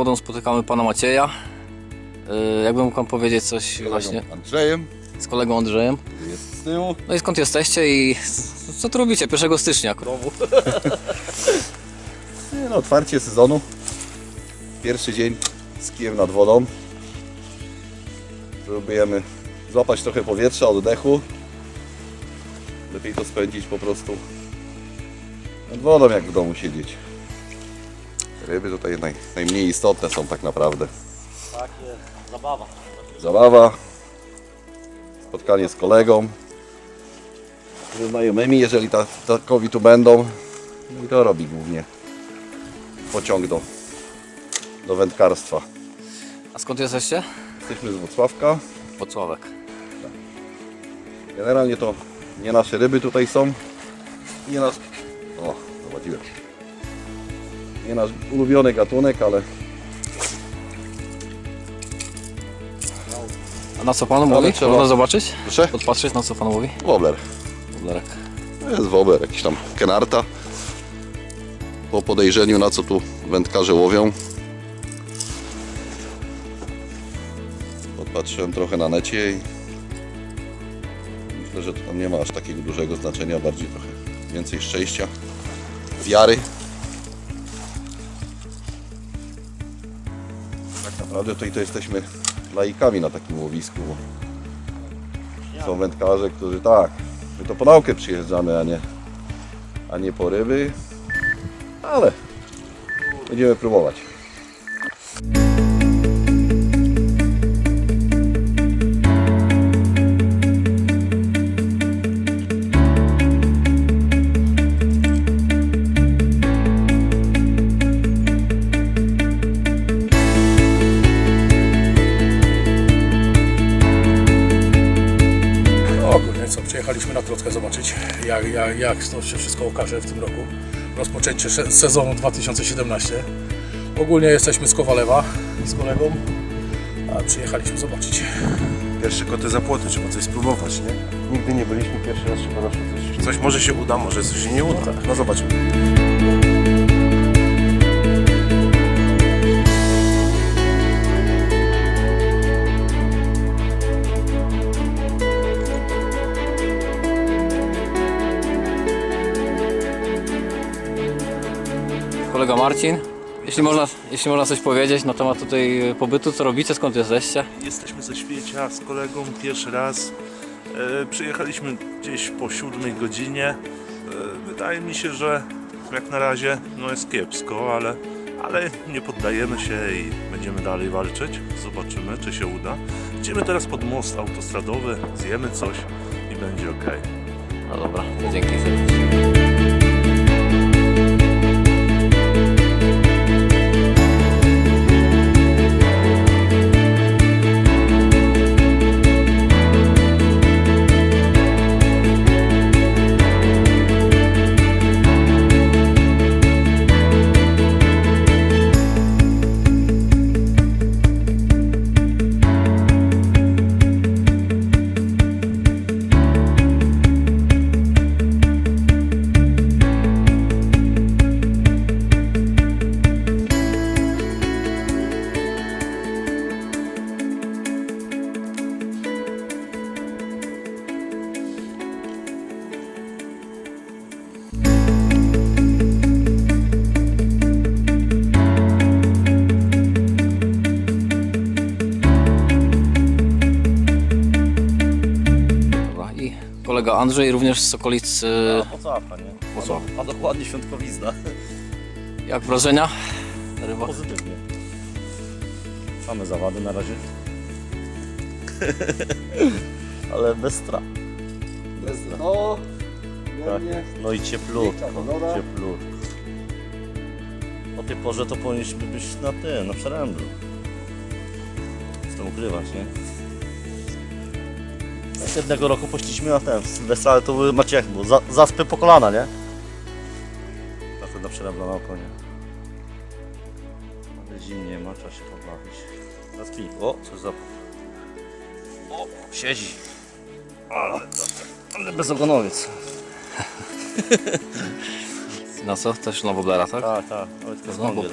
wodą spotykamy pana Macieja. Yy, Jakby mógł pan powiedzieć coś właśnie Andrzejem z kolegą Andrzejem. jest z tyłu. No i skąd jesteście i co tu robicie 1 stycznia? Nie no, otwarcie sezonu. Pierwszy dzień z kijem nad wodą. Próbujemy złapać trochę powietrza, oddechu. Lepiej to spędzić po prostu nad wodą, jak w domu siedzieć. Ryby tutaj naj, najmniej istotne są tak naprawdę. Tak, zabawa. Zabawa, spotkanie z kolegą, ze znajomymi, jeżeli ta- takowi tu będą. No i to robi głównie pociąg do, do wędkarstwa. A skąd jesteście? Jesteśmy z Wrocławka. Wocławek. Generalnie to nie nasze ryby tutaj są. Nie nasz... O, zobaczyłem. Nie nasz ulubiony gatunek, ale A na co panu mówi? trzeba- Można zobaczyć? proszę, Podpatrzeć na co pan mówi? wobler. Woblerek. To jest wober, jakiś tam kenarta. Po podejrzeniu na co tu wędkarze łowią. Podpatrzyłem trochę na necie i myślę, że to tam nie ma aż takiego dużego znaczenia, bardziej trochę więcej szczęścia, wiary. Naprawdę tutaj to jesteśmy laikami na takim łowisku, bo są wędkarze, którzy tak, my to po naukę przyjeżdżamy, a nie, a nie po ryby, ale będziemy próbować. Przyjechaliśmy na Klockę zobaczyć jak, jak, jak to się wszystko okaże w tym roku. Rozpoczęcie se- sezonu 2017. Ogólnie jesteśmy z Kowalewa z kolegą, a przyjechaliśmy zobaczyć. Pierwsze koty za płoty, trzeba coś spróbować, nie? Nigdy nie byliśmy, pierwszy raz trzeba zawsze coś... Coś może się uda, może coś się nie uda. No zobaczmy. Kolega Marcin. Jeśli można, jeśli można coś powiedzieć na temat tutaj pobytu, co robicie, skąd jesteście? Jesteśmy ze Świecia z kolegą pierwszy raz. E, przyjechaliśmy gdzieś po siódmej godzinie. E, wydaje mi się, że jak na razie no jest kiepsko, ale, ale nie poddajemy się i będziemy dalej walczyć. Zobaczymy, czy się uda. Idziemy teraz pod most autostradowy, zjemy coś i będzie ok. No dobra, dzięki serdecznie. Kolega Andrzej również z okolic y, Wocławka, nie? Włocławka. A dokładnie Świątkowizna. Jak wrażenia? Ryba? Pozytywnie. Same zawady na razie. Ale bez strat. No, Tak. No i cieplutko, pogoda. cieplutko. O tej porze to powinniśmy być na tym, na przeręblu. Z tym ukrywać, nie? Jak Jednego roku poszliśmy na ten, w Sylwestra, ale to były, macie jak było, za, zaspy po kolana, nie? Na ten na oko, nie? Ale zimnie ma, trzeba się pobawić. Klik. O, coś za... O, siedzi. Ale, ale bezogonowiec. Na co? Też na woblera, tak? Tak, tak. Ale tylko z No, bo wąger.